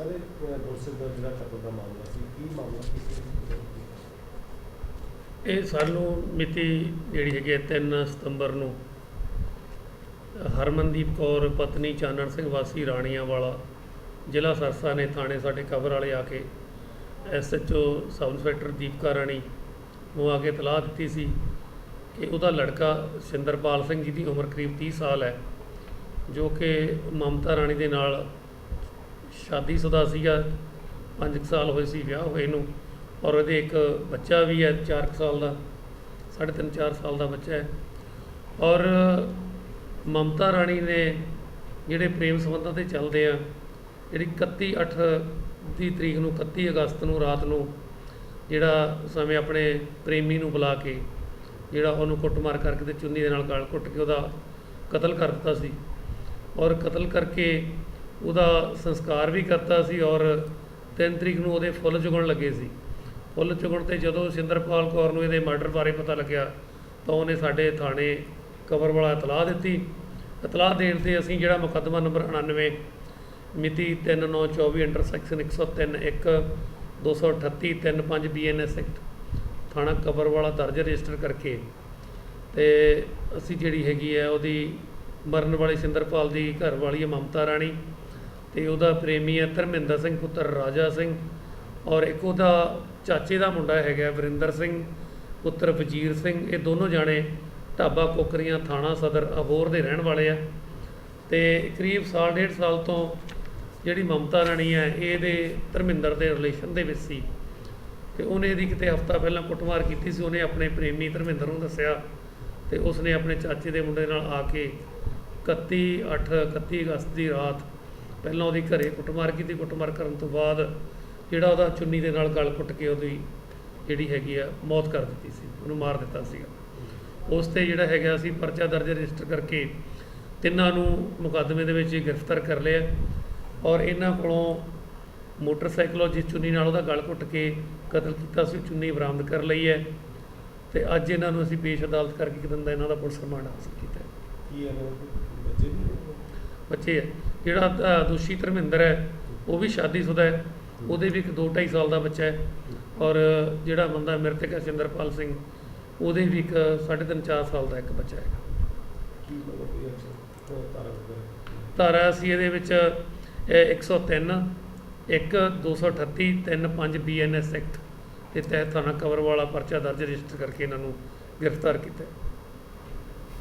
ਸਾਰੇ ਦੋਸਤ ਦਾ ਜਿਹੜਾ ਕਤਲ ਦਾ ਮਾਮਲਾ ਸੀ ਕੀ ਮਾਮਲਾ ਸੀ ਇਹ ਸਾਨੂੰ ਮਿਤੀ ਜਿਹੜੀ ਹੈਗੀ ਹੈ 3 ਸਤੰਬਰ ਨੂੰ ਹਰਮਨਦੀਪ ਕੌਰ, ਪਤਨੀ ਚਾਨਣ ਸਿੰਘ ਵਾਸੀ ਰਾਣੀਆਂ ਵਾਲਾ ਜ਼ਿਲ੍ਹਾ ਸਰਸਾ ਨੇ ਥਾਣੇ ਸਾਡੇ ਕਵਰ ਵਾਲੇ ਆ ਕੇ ਐਸਐਚਓ ਸਬ ਇੰਸਪੈਕਟਰ ਦੀਪਕਾ ਰਾਣੀ ਨੂੰ ਆ ਕੇ ਤਲਾਹ ਦਿੱਤੀ ਸੀ ਕਿ ਉਹਦਾ ਲੜਕਾ ਸਿੰਦਰਪਾਲ ਸਿੰਘ ਜੀ ਦੀ ਉਮਰ ਕਰੀਬ 30 ਸਾਲ ਹੈ, ਜੋ ਕਿ ਮਮਤਾ ਰਾਣੀ ਦੇ ਨਾਲ ਸ਼ਾਦੀशुदा ਸੀਗਾ 5 ਸਾਲ ਹੋਏ ਸੀ ਵਿਆਹ ਹੋਏ ਨੂੰ, ਔਰ ਉਹਦੇ ਇੱਕ ਬੱਚਾ ਵੀ ਹੈ 4 ਸਾਲ ਦਾ 3.5 4 ਸਾਲ ਦਾ ਬੱਚਾ ਹੈ। ਔਰ ਮਮਤਾ ਰਾਣੀ ਨੇ ਜਿਹੜੇ ਪ੍ਰੇਮ ਸੰਬੰਧਾਂ ਤੇ ਚੱਲਦੇ ਆ, ਜਿਹੜੀ 31 8 ਦੀ ਤਰੀਕ ਨੂੰ 31 ਅਗਸਤ ਨੂੰ ਰਾਤ ਨੂੰ, ਜਿਹੜਾ ਸਮੇਂ ਆਪਣੇ ਪ੍ਰੇਮੀ ਨੂੰ ਬੁਲਾ ਕੇ, ਜਿਹੜਾ ਉਹਨੂੰ ਕੁੱਟਮਾਰ ਕਰਕੇ ਤੇ ਚੁੰਨੀ ਦੇ ਨਾਲ ਗਲ ਕੁੱਟ ਕੇ ਉਹਦਾ ਕਤਲ ਕਰ ਦਿੱਤਾ ਸੀ। ਔਰ ਕਤਲ ਕਰਕੇ ਉਹਦਾ ਸੰਸਕਾਰ ਵੀ ਕਰਤਾ ਸੀ ਔਰ 3 ਤਰੀਕ ਨੂੰ ਉਹਦੇ ਫੁੱਲ ਚੁਗਣ ਲੱਗੇ ਸੀ। ਫੁੱਲ ਚੁਗਣ ਤੇ ਜਦੋਂ ਸਿੰਦਰਪਾਲ ਕੌਰ ਨੂੰ ਇਹਦੇ ਮਰਡਰ ਬਾਰੇ ਪਤਾ ਲੱਗਿਆ, ਤਾਂ ਉਹਨੇ ਸਾਡੇ ਥਾਣੇ ਕਬਰ ਵਾਲਾ ਇਤਲਾਹ ਦਿੱਤੀ। ਇਤਲਾਹ ਦੇਣ ਤੇ ਅਸੀਂ ਜਿਹੜਾ ਮੁਕੱਦਮਾ ਨੰਬਰ 99 ਮਿਤੀ 3924 ਅੰਡਰ ਸੈਕਸ਼ਨ 103 1 238 35 ਬੀਐਨਐਸ ਐਕਟ ਥਾਣਾ ਕਬਰ ਵਾਲਾ ਦਰਜ ਰਜਿਸਟਰ ਕਰਕੇ ਤੇ ਅਸੀਂ ਜਿਹੜੀ ਹੈਗੀ ਹੈ ਉਹਦੀ ਮਰਨ ਵਾਲੀ ਸਿੰਦਰਪਾਲ ਦੀ ਘਰ ਵਾਲੀ ਹੈ ਮਮਤਾ ਰਾਣੀ। ਤੇ ਉਹਦਾ ਪ੍ਰੇਮੀ ਹੈ ਧਰਮਿੰਦਰ ਸਿੰਘ, ਪੁੱਤਰ ਰਾਜਾ ਸਿੰਘ ਔਰ ਇੱਕ ਉਹਦਾ ਚਾਚੇ ਦਾ ਮੁੰਡਾ ਹੈਗਾ ਵਰਿੰਦਰ ਸਿੰਘ, ਪੁੱਤਰ ਵਜੀਰ ਸਿੰਘ, ਇਹ ਦੋਨੋਂ ਜਾਣੇ ਢਾਬਾ ਕੋਕਰੀਆਂ ਥਾਣਾ ਸਦਰ ਅਬੋਰ ਦੇ ਰਹਿਣ ਵਾਲੇ ਆ। ਤੇ ਕਰੀਬ ਸਾਲ, ਡੇਢ ਸਾਲ ਤੋਂ ਜਿਹੜੀ ਮਮਤਾ ਰਾਣੀ ਹੈ, ਇਹਦੇ ਧਰਮਿੰਦਰ ਦੇ ਰਿਲੇਸ਼ਨ ਦੇ ਵਿੱਚ ਸੀ। ਤੇ ਉਹਨੇ ਇਹਦੀ ਕਿਤੇ ਹਫਤਾ ਪਹਿਲਾਂ ਕੁੱਟਮਾਰ ਕੀਤੀ ਸੀ, ਉਹਨੇ ਆਪਣੇ ਪ੍ਰੇਮੀ ਧਰਮਿੰਦਰ ਨੂੰ ਦੱਸਿਆ ਤੇ ਉਸਨੇ ਆਪਣੇ ਚਾਚੇ ਦੇ ਮੁੰਡੇ ਨਾਲ ਆ ਕੇ 31 8 31 ਅਗਸਤ ਦੀ ਰਾਤ ਪਹਿਲਾਂ ਉਹਦੀ ਘਰੇ ਕੁੱਟਮਾਰ ਕੀਤੀ ਕੁੱਟਮਾਰ ਕਰਨ ਤੋਂ ਬਾਅਦ ਜਿਹੜਾ ਉਹਦਾ ਚੁੰਨੀ ਦੇ ਨਾਲ ਗਲ ਕੁੱਟ ਕੇ ਉਹਦੀ ਜਿਹੜੀ ਹੈਗੀ ਆ ਮੌਤ ਕਰ ਦਿੱਤੀ ਸੀ ਉਹਨੂੰ ਮਾਰ ਦਿੱਤਾ ਸੀਗਾ। ਉਸ ਤੇ ਜਿਹੜਾ ਹੈਗਾ ਅਸੀਂ ਪਰਚਾ ਦਰਜ ਰਜਿਸਟਰ ਕਰਕੇ ਤਿੰਨਾਂ ਨੂੰ ਮੁਕੱਦਮੇ ਦੇ ਵਿੱਚ ਗ੍ਰਿਫਤਾਰ ਕਰ ਲਿਆ ਔਰ ਇਹਨਾਂ ਕੋਲੋਂ ਮੋਟਰਸਾਈਕਲ ਜਿਸ ਚੁੰਨੀ ਨਾਲ ਉਹਦਾ ਗਲ ਘੁੱਟ ਕੇ ਕਤਲ ਕੀਤਾ ਸੀ ਚੁੰਨੀ ਬਰਾਮਦ ਕਰ ਲਈ ਹੈ ਤੇ ਅੱਜ ਇਹਨਾਂ ਨੂੰ ਅਸੀਂ ਪੇਸ਼ ਅਦਾਲਤ ਕਰਕੇ ਇੱਕ ਦਿਨ ਦਾ ਇਹਨਾਂ ਦਾ ਪੁਲਿਸ ਰਿਮਾਂਡ ਹਾਸਲ ਕੀਤਾ ਹੈ। ਕੀ ਦੇ? ਬੱਚੇ ਬੱਚੇ ਹੈ ਜਿਹੜਾ ਦੋਸ਼ੀ ਧਰਮਿੰਦਰ ਹੈ ਉਹ ਵੀ ਸ਼ਾਦੀशुदा ਹੈ। ਉਹਦੇ ਵੀ ਇੱਕ 2.5 ਸਾਲ ਦਾ ਬੱਚਾ ਹੈ। ਔਰ ਜਿਹੜਾ ਬੰਦਾ ਮ੍ਰਿਤਕ ਹੈ ਸਿੰਦਰਪਾਲ ਸਿੰਘ ਉਹਦੇ ਵੀ ਇੱਕ 3.5 4 ਸਾਲ ਦਾ ਇੱਕ ਬੱਚਾ ਹੈ ਕੀ ਮਤਲਬ ਕੋਈ ਅਕਸਰ ਉਹ ਤਾਰਾ ਅਸੀਂ ਇਹਦੇ ਵਿੱਚ ਇਹ 103 1 238 35 ਬੀਐਨਐਸ ਐਕਟ ਦੇ ਤਹਿਤ ਥਾਣਾ ਕਵਰ ਵਾਲਾ ਪਰਚਾ ਦਰਜ ਰਜਿਸਟਰ ਕਰਕੇ ਇਹਨਾਂ ਨੂੰ ਗ੍ਰਿਫਤਾਰ ਕੀਤਾ ਹੈ।